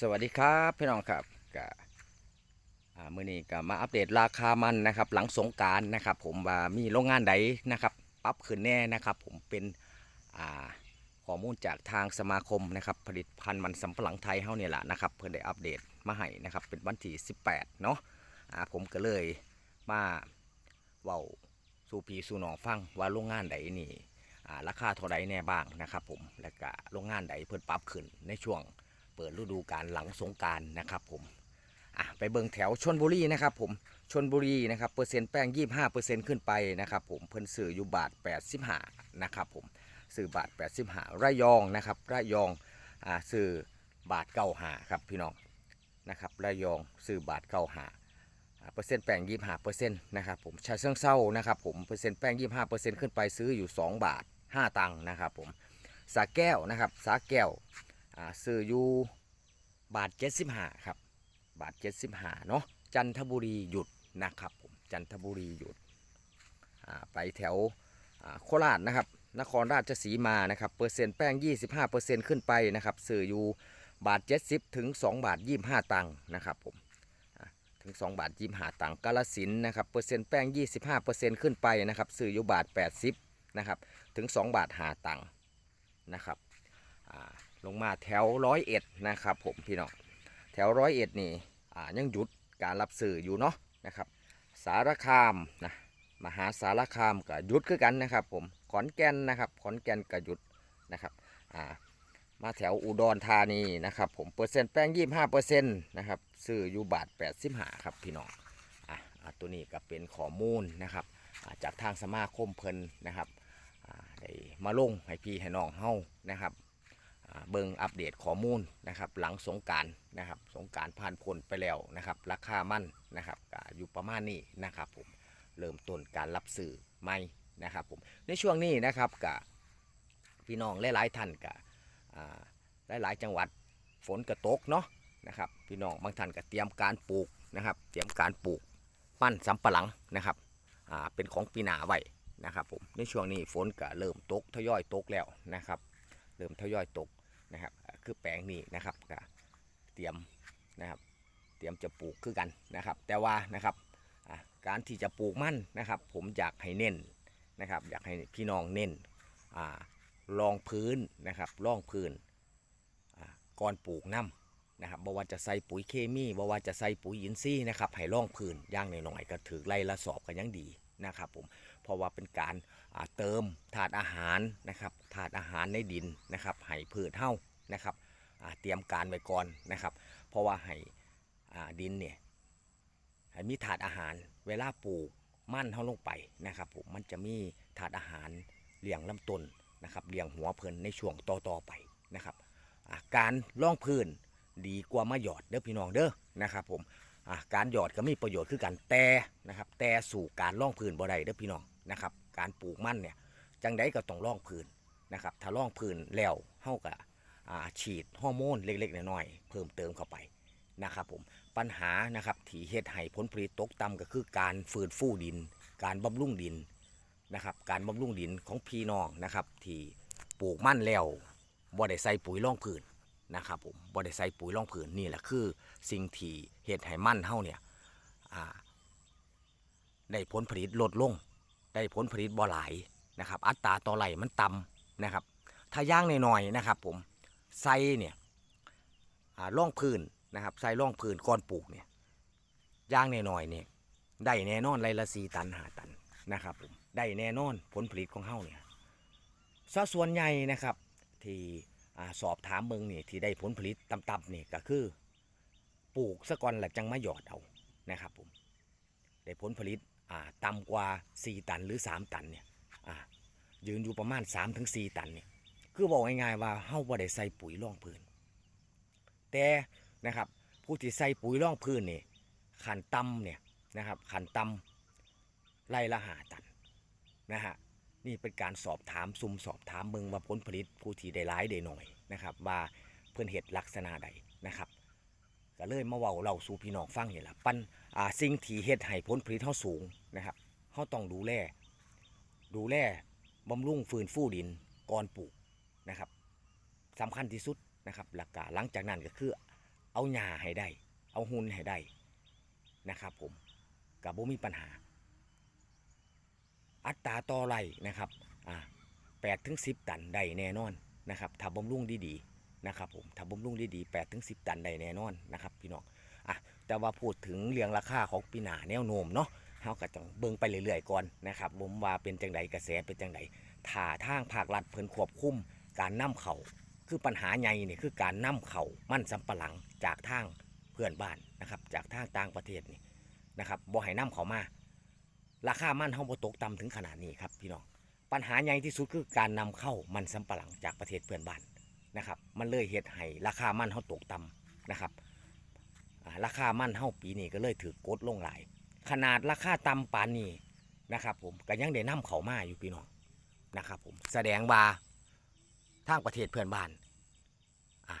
สวัสดีครับพี่น้องครับก็มื่อนี้ก็มาอัปเดตราคามันนะครับ หลังสงการนะครับ ผมว่ามีโรงงานใดนะครับปรับขึ้นแน่นะครับ ผมเป็นอ่าข้อมูลจากทางสมาคมนะครับ ผลิตภัณฑ์มันสำปะหลังไทยเฮาเนี่ยแหละนะครับ เพื่อได้อัปเดตมาให้นะครับ เป็นวันที่18 เนาะผมก็เลยมาเว้าสู่พีสู่น้องฟังว่าโรงงานใดนี่ราคาเท่าใดแน่บ้างนะครับ ผมและก็โรงงานใดเพิ่นปรับขึ้นในช่วง เปิดฤดูกาลหลังสงการนะครับผมอะไปเบิงแถวชนบุรีนะครับผมชนบุรีนะครับเปอร์เซ็นต์แป้ง 25เปอร์เซ็นต์ขึ้นไปนะครับผมเพิ่นซื้ออยู่บาท 85นะครับผมซื้อบาท 85ระยองนะครับระยองอ่าซื้อบาท95ครับพี่น้องนะครับระยองซื้อบาท95อ่าเปอร์เซ็นต์แป้ง25เปอร์เซ็นต์นะครับผมชาเชิงเศร้านะครับผมเปอร์เซ็นต์แป้ง25เปอร์เซ็นต์ขึ้นไปซื้ออยู่2บาท5ตังค์นะครับผมสาแก้วนะครับสาแก้ว อ่าซื้ออยู่บาท75ครับ บาท75เนาะจันทบุรีหยุดนะครับผมจันทบุรีหยุดไปแถวโคราชนะครับ นครราชสีมานะครับเปอร์เซ็นต์แป้ง 25เปอร์เซ็นขึ้นไปนะครับซื้ออยู่บาท 70 ถึง 2 บาท 25 ตังค์นะครับผมถึง 2 บาท 25 ตังค์กาลสินนะครับเปอร์เซ็นต์แป้ง 25เปอร์เซ็นขึ้นไปนะครับซื้ออยู่บาท 80นะครับถึง 2 บาท5ตังค์นะครับ ลงมาแถวร้อยเอ็ดนะครับผมพี่น้องแถวร้อยเอ็ดนี่ยังหยุดการรับสื่ออยู่เนาะนะครับ สารคามนะมหาสารคามก็หยุดคือกันนะครับ ผมขอนแก่นนะครับขอนแก่นก็หยุดนะครับมาแถวอุดรธานีนะครับ ผมเปอร์เซ็นต์แป้งยี่ห้าเปอร์เซ็นต์นะครับซื้ออยู่บาทแปดสิบห้าครับพี่น้องอะตัวนี้ก็เป็นข้อมูลนะครับจากทางสมาคมเพิ่นนะครับได้มาลงให้พี่ให้น้องเฮานะครับ เบิงอัปเดตข้อมูลนะครับหลังสงการนะครับสงการผ่านพ้นไปแล้วนะครับราคามันนะครับอยู่ประมาณนี้นะครับผมเริ่มต้นการรับสื่อใหม่นะครับผมในช่วงนี้นะครับกับพี่น้องหลายๆท่านกับหลายๆจังหวัดฝนกระตกเนาะนะครับพี่น้องบางท่านก็เตรียมการปลูกนะครับเตรียมการปลูกปั้นสำปะหลังนะครับเป็นของปีหนาไว้นะครับผมในช่วงนี้ฝนก็เริ่มตกทยอยตกแล้วนะครับ เริ่มทยอยตกนะครับ คือแปลงนี้นะครับก็เตรียมนะครับ เตรียมจะปลูกคือกันนะครับ แต่ว่านะครับการที่จะปลูกมันนะครับ ผมอยากให้เน้นนะครับ อยากให้พี่น้องเน้นรองพื้นนะครับรองพื้นก่อนปลูกน้ำนะครับบ่ว่าจะใส่ปุ๋ยเคมีบ่ว่าจะใส่ปุ๋ยอินทรีย์นะครับให้รองพื้นย่างหน้อยๆก็ถือไล่ละสอบกันยังดีนะครับผมเพราะว่าเป็นการเติมถาดอาหารนะครับ ถาดอาหารในดินนะครับให้พืชเท่านะครับเตรียมการไว้ก่อนนะครับ เพราะว่าให้อ่ดินเนี่ยให้มีถาดอาหารเวลาปลูกมั่นเท่าลงไปนะครับผมมันจะมีถาดอาหารเลี้ยงลำต้นนะครับเลี้ยงหัวเพลินในช่วงต่อๆไปนะครับาการล่องพื้นดีกว่ามาหยอดเด้อพี่น้องเด้อนะครับผมาการหยอดก็มีประโยชน์คือกันแต่นะครับแต่สู่การล่องพื้นบ่ได้เด้อพี่น้องนะครับการปลูกมั่นเนี่ยจังไดก็ต้องร่องพื้น นะครับถ้าร่องพื้นแล้วเฮาก็อ่าฉีดฮอร์โมนเล็กๆน้อยๆเพิ่มเติมเข้าไปนะครับผมปัญหานะครับที่เฮ็ดให้ผลผลิตตกต่ำก็คือการฝืนฟูดิน การบำรุงดินนะครับการบำรุงดินของพี่น้องนะครับที่ปลูกมันแล้วบ่ได้ใส่ปุ๋ยร่องพื้นนะครับผมบ่ได้ใส่ปุ๋ยร่องพื้นนี่แหละคือสิ่งที่เฮ็ดให้มันเฮาเนี่ยได้ผลผลิตลดลง ได้ผลผลิตบ่หลายนะครับ อัตราต่อไหลมันต่ำ นะครับ ถ้าย่างหน่อยๆนะครับ ผมใส่เนี่ยร่องพื้นนะครับใส่ร่องพื้นก่อนปลูกเนี่ยย่างหน่อยๆเนี่ยได้แน่นอนไรละสีตันหาตันนะครับผมได้แน่นอนผลผลิตของเฮาเนี่ยซะส่วนใหญ่นะครับที่สอบถามเมืองนี่ที่ได้ผลผลิตต่ำๆนี่ก็คือปลูกซะก่อนแล้วจังมาหยอดเอานะครับผมได้ผลผลิตต่ำกว่า 4 ตันหรือ 3 ตันเนี่ย ยืนอยู่ประมาณ3-4ตันเนี่ยคือบอกง่ายๆว่าเฮาบ่ได้ใส่ปุ๋ยร่องพื้น แต่นะครับผู้ที่ใส่ปุ๋ยร่องพื้นนี่ขันต่ำเนี่ยนะครับขันต่ำไล่ละหาตันนะฮะนี่เป็นการสอบถามซุ่มสอบถามเมืองว่าผลผลิตผู้ที่ได้ร้ายได้หน่อยนะครับว่าเพื่อนเห็ดลักษณะใดนะครับก็เลยมาเว้าเราสู่พี่น้องฟังนี่แหละปันอ่าสิ่งที่เฮ็ดให้ผลผลิตเฮาสูงนะครับเฮาต้องดูแลดูแล บำรุงฟื้นฟูดินก่อนปลูกนะครับสำคัญที่สุดนะครับหลักการหลังจากนั้นก็คือเอาหญ้าให้ได้ เอาหุ่นให้ได้นะครับผมกับบ่มีปัญหา อัตราต่อไร่นะครับอ่าแปดถึงสิบตันได้แน่นอนนะครับถ้าบำรุงดีๆนะครับผมถ้าบำรุงดีๆแปดถึงสิบตันได้แน่นอนนะครับพี่น้องอะแต่ว่าพูดถึงเรื่องราคาของปีหนาแนวโน้มเนาะ เฮาก็ต้องเบิ่งไปเรื่อยๆก่อนนะครับผมว่าเป็นจังใดกระแสเป็นจังใดถ้าทางภาครัฐเพิ่นควบคุมการนำเข้าคือปัญหาใหญ่นี่คือการนำเข้ามันสำปะหลังจากทางเพื่อนบ้านนะครับจากทางต่างประเทศนี่นะครับบ่ให้นำเข้ามา ราคามันเฮาบ่ตกต่ำถึงขนาดนี้ครับพี่น้องปัญหาใหญ่ที่สุดคือการนำเข้ามันสำปะหลังจากประเทศเพื่อนบ้านนะครับมันเลยเฮ็ดให้ราคามันเฮาตกต่ำนะครับราคามันเฮาปีนี้ก็เลยถือกดลงหลาย ขนาดราคาต่ำปานนี้นะครับผมก็ยังได้นำเขามาอยู่พี่น้องนะครับผมแสดงว่าทางประเทศเพื่อนบ้านอะ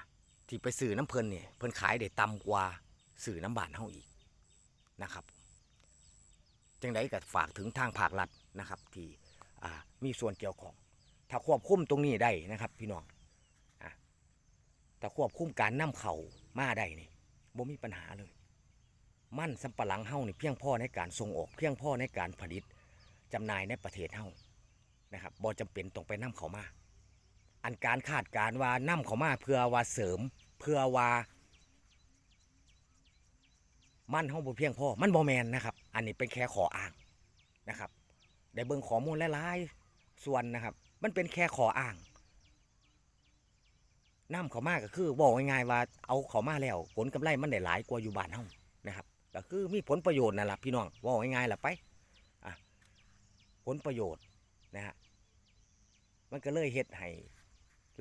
ที่ไปซื้อน้ำเพลินเนี่ยเพลินขายได้ต่ำกว่าซื้อน้ำบานเฮาอีกนะครับจังไดก็ฝากถึงทางภาครัฐนะครับที่มีส่วนเกี่ยวข้องถ้าควบคุมตรงนี้ได้นะครับ พี่น้องอะถ้าควบคุมการนำเข้ามาได้นี่บ่มีปัญหาเลย มั่นสำปะหลังเฮ้านี่เพียงพอในการส่งออกเพียงพอในการผลิตจำหน่ายในประเทศเฮ้านะครับบ่จำเป็นต้องไปนำเข้ามา อันการคาดการว่านำเข้ามาเพื่อว่าเสริมเพื่อว่า มันเฮาบ่เพียงพอมันบ่แมนนะครับ อันนี้เป็นแค่ขออ้างนะครับได้เบิ่งข้อมูลหลายๆส่วนนะครับ มันเป็นแค่ขออ้างนำเขามาก็คือบอกง่ายๆว่าเอาเขามาแล้วผลกำไรมันได้หลายกว่าอยู่บ้านเฮานะครับ ก็คือมีผลประโยชน์นั่นแหละพี่น้องบอกง่ายๆล่ะไปอะผลประโยชน์นะฮะมันก็เลยเฮ็ดให้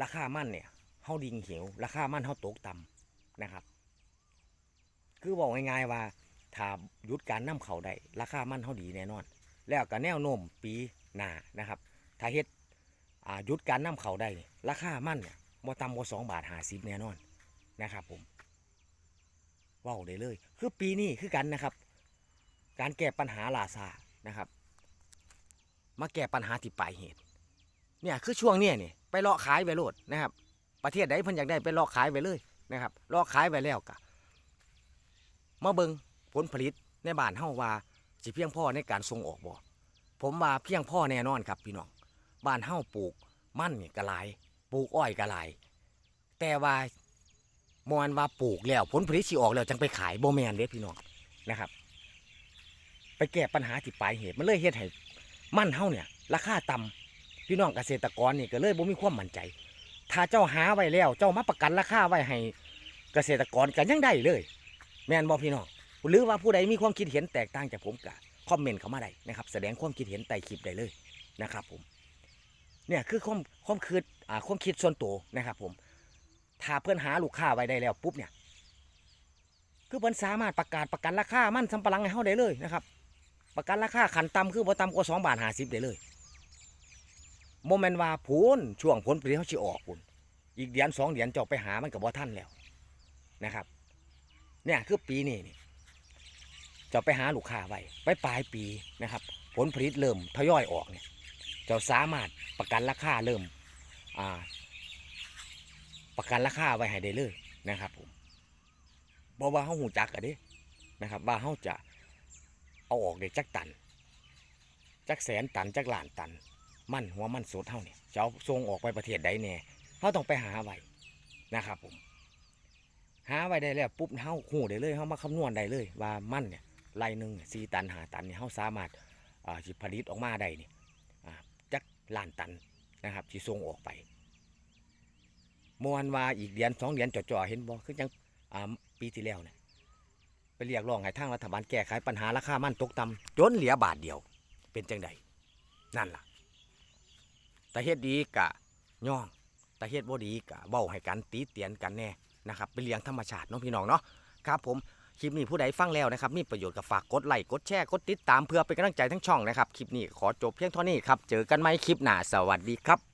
ราคามันเนี่ยเฮาดิ่งเหวราคามันเฮาตกต่ำนะครับ คือบอกง่ายๆว่าถ้าหยุดการนำเข้าได้ราคามันเท่าดีแน่นอน แล้วก็แนวโน้มปีหน้านะครับ ถ้าเฮ็ดหยุดการนำเข้าได้ราคามันเนี่ยบ่ต่ำกว่าสองบาทห้าสิบแน่นอนนะครับผม ว้าได้เลย คือปีนี้คือกันนะครับ การแก้ปัญหาลาซานะครับ มาแก้ปัญหาที่ปลายเหตุ เนี่ยคือช่วงเนี้ยนี่ไปเลาะขายไปโลดนะครับ ประเทศใดเพิ่นอยากได้ไปเลาะขายไปเลยนะครับเลาะขายไปแล้วกะมาเบิงผลผลิตในบ้านเฮาว่าสิเพียงพ่อในการส่งออกบ่ผมว่าเพียงพ่อแน่นอนครับพี่น้องบ้านเฮาปลูกมันนี่ก็หลาย ปลูกอ้อยก็หลาย แต่ว่า มอนว่าปลูกแล้วผลผลิตสิออกแล้วจังไปขายโบแมนเด้พี่น้องนะครับ ไปแก้ปัญหาที่ปลายเหตุมันเลยเฮ็ดให้มันเฮาเนี่ย ราคาต่ำพี่น้องเกษตรกรนี่ก็เลยบ่มีความมั่นใจ ถ้าเจ้าหาไว้แล้ว เจ้ามาประกันราคาไว้ให้เกษตรกรกันยังได้เลย แม่นบอกพี่น้องหรือว่าผู้ใดมีความคิดเห็นแตกต่างจากผมกะคอมเมนต์เข้ามาได้นะครับ แสดงความคิดเห็นใต้คลิปได้เลยนะครับ ผม เนี่ยคือความความคิดอ่าความคิดส่วนตัวนะครับ ผม ถ้าเพื่อนหาลูกค้าไว้ได้แล้วปุ๊บเนี่ย คือเพิ่อนสามารถประกาศประกันราคามันสำปะหลังให้เฮาได้เลยนะครับ ประกันราคาขันต่ำคือบ่ต่ำกว่า2บาท50ได้เลยโมเมนต์ว่าพูนช่วงผลผลิตเฮาสิออกพุ่นอีกเดือนสองเดือนจาไปหามันก็บ่ทันแล้วนะครับ เนี่ยคือปีนี้นี่จะไปหาลูกค้าไว้ไปปลายปีนะครับ ผลผลิตเริ่มทยอยออกเนี่ยจะสามารถประกันราคาเริ่มอ่า ประกันราคาไว้ให้ได้เลยนะครับผมบอกว่าเขาหูจักกันดินะครับ ว่าเขาจะเอาออกได้จักตันจักแสนตันจักล้านตัน มันหัวมันสดเท่าเนี่ยจะเอาส่งออกไปประเทศใดแน่เขาต้องไปหาไว้นะครับผม หาไว้ได้แล้วปุ๊บเฮาหูได้เลยเฮามาคำนวณได้เลย ว่ามันเนี่ยไรหนึ่งสี่ตันหาตันเนี่ยเฮาสามารถอ่าสิผลิตออกมาได้นี่อ่าจักล้านตันนะครับสิส่งออกไป มวนว่าอีกเดือนสองเดือนจ่อๆเห็นบ่คือจังอ่าปีที่แล้วเนี่ยไปเรียกร้องให้ทางรัฐบาลแก้ไขปัญหาราคามันตกต่ำจนเหลือบาทเดียว เป็นจังใดนั่นล่ะแต่เฮ็ดดีกะย่องแต่เฮ็ดบ่ดีกะเว้าให้กันตีเตียนกันแน่นะครับเป็นเลี้ยงธรรมชาติน้องพี่น้องเนาะครับผมคลิปนี้ผู้ใดฟังแล้วนะครับมีประโยชน์ก็ฝากกดไลค์กดแชร์กดติดตามเพื่อเป็นกำลังใจทั้งช่องนะครับคลิปนี้ขอจบเพียงเท่านี้ครับเจอกันไหมคลิปหน้าสวัสดีครับ